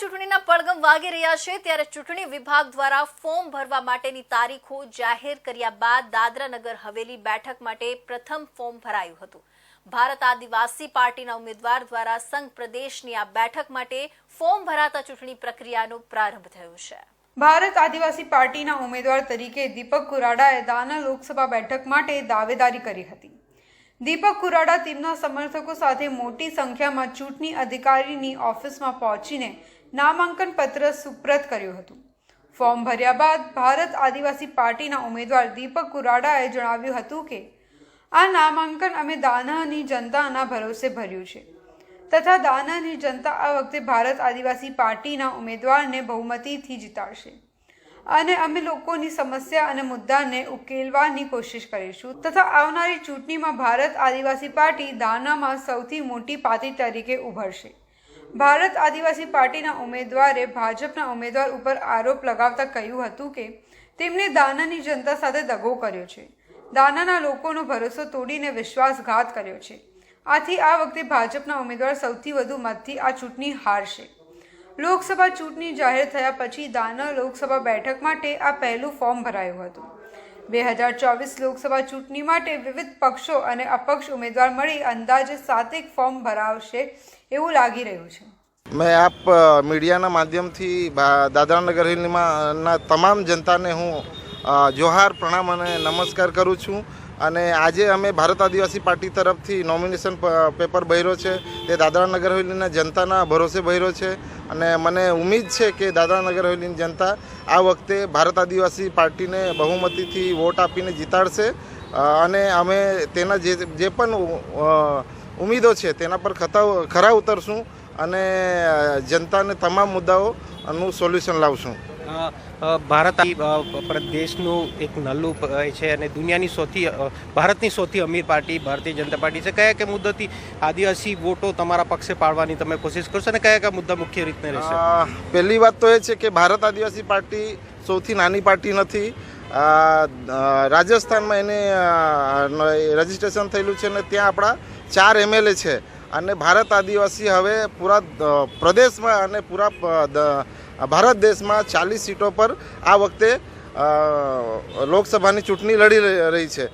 ચૂંટણીના પડગમ વાગી રહ્યા છે ત્યારે ચૂંટણી વિભાગ દ્વારા ફોર્મ ભરવા માટેની તારીખો જાહેર કર્યા બાદ દાદરા હવેલી બેઠક માટે પ્રથમ ફોર્મ ભરાયું હતું. ભારત આદિવાસી પાર્ટીના ઉમેદવાર દ્વારા સંઘ પ્રદેશની આ બેઠક માટે ફોર્મ ભરાતા ચૂંટણી પ્રક્રિયાનો પ્રારંભ થયો છે. ભારત આદિવાસી પાર્ટીના ઉમેદવાર તરીકે દીપક કુરાડાએ દાના લોકસભા બેઠક માટે દાવેદારી કરી હતી. દીપક કુરાડા તેમના સમર્થકો સાથે મોટી સંખ્યામાં ચૂંટણી અધિકારીની ઓફિસમાં પહોંચીને નામાંકન પત્ર સુપ્રત કર્યું હતું. ફોર્મ ભર્યા બાદ ભારત આદિવાસી પાર્ટીના ઉમેદવાર દીપક કુરાડાએ જણાવ્યું હતું કે, આ નામાંકન અમે દાનાની જનતાના ભરોસે ભર્યું છે. તથા દાનાની જનતા આ વખતે ભારત આદિવાસી પાર્ટીના ઉમેદવારને બહુમતીથી જીતાડશે. અને અમે લોકોની સમસ્યા અને મુદ્દાને ઉકેલવાની કોશિશ કરીશું. તથા આવનારી ચૂંટણીમાં ભારત આદિવાસી પાર્ટી દાનામાં સૌથી મોટી પાર્ટી તરીકે ઉભરશે. ભારત આદિવાસી પાર્ટીના ઉમેદવારે ભાજપના ઉમેદવાર ઉપર આરોપ લગાવતા કહ્યું હતું કે તેમણે દાનાની જનતા સાથે દગો કર્યો છે. દાનાના લોકોનો ભરોસો તોડીને વિશ્વાસઘાત કર્યો છે. આથી આ વખતે ભાજપના ઉમેદવાર સૌથી વધુ મતથી આ ચૂંટણી હારશે. લોકસભા ચૂંટણી જાહેર થયા પછી દાના લોકસભા બેઠક માટે આ પહેલું ફોર્મ ભરાયું હતું. બે હજાર ચોવીસ લોકસભા ચૂંટણી માટે વિવિધ પક્ષો અને અપક્ષ ઉમેદવાર મળી અંદાજે સાતેક ફોર્મ ભરાવશે એવું લાગી રહ્યું છે. મેં આપ મીડિયાના માધ્યમથી દાદરાનગર હિલમાં તમામ જનતાને હું જોહાર, પ્રણામ અને નમસ્કાર કરું છું. અને આજે અમે ભારત આદિવાસી પાર્ટી તરફથી નોમિનેશન પેપર ભર્યો છે. તે દાદરાનગર હવેલીના જનતાના ભરોસે ભર્યો છે. અને મને ઉમેદ છે કે દાદરાનગર હવેલીની જનતા આ વખતે ભારત આદિવાસી પાર્ટીને બહુમતીથી વોટ આપીને જીતાડશે. અને અમે તેના જે જે પણ ઉમેદો છે તેના પર ખતા ખરા ઉતરશું અને જનતાને તમામ મુદ્દાઓનું સોલ્યુશન લાવશું. ભારત પ્રદેશનું એક નલ્લું છે અને દુનિયાની સૌથી ભારતની સૌથી અમીર પાર્ટી ભારતીય જનતા પાર્ટી છે. કયા કયા મુદ્દાથી આદિવાસી વોટો તમારા પક્ષે પાડવાની તમે કોશિશ કરશો અને કયા કયા મુદ્દા મુખ્ય રીતને રહેશે? પહેલી વાત તો એ છે કે ભારત આદિવાસી પાર્ટી સૌથી નાની પાર્ટી નથી. રાજસ્થાનમાં એને રજીસ્ટ્રેશન થયેલું છે અને ત્યાં આપણા ચાર એમએલએ છે. અને ભારત આદિવાસી હવે પૂરા પ્રદેશમાં અને પૂરા ભારત દેશમાં ચાલીસ સીટો પર આ વખતે લોકસભાની ચૂંટણી લડી રહી છે.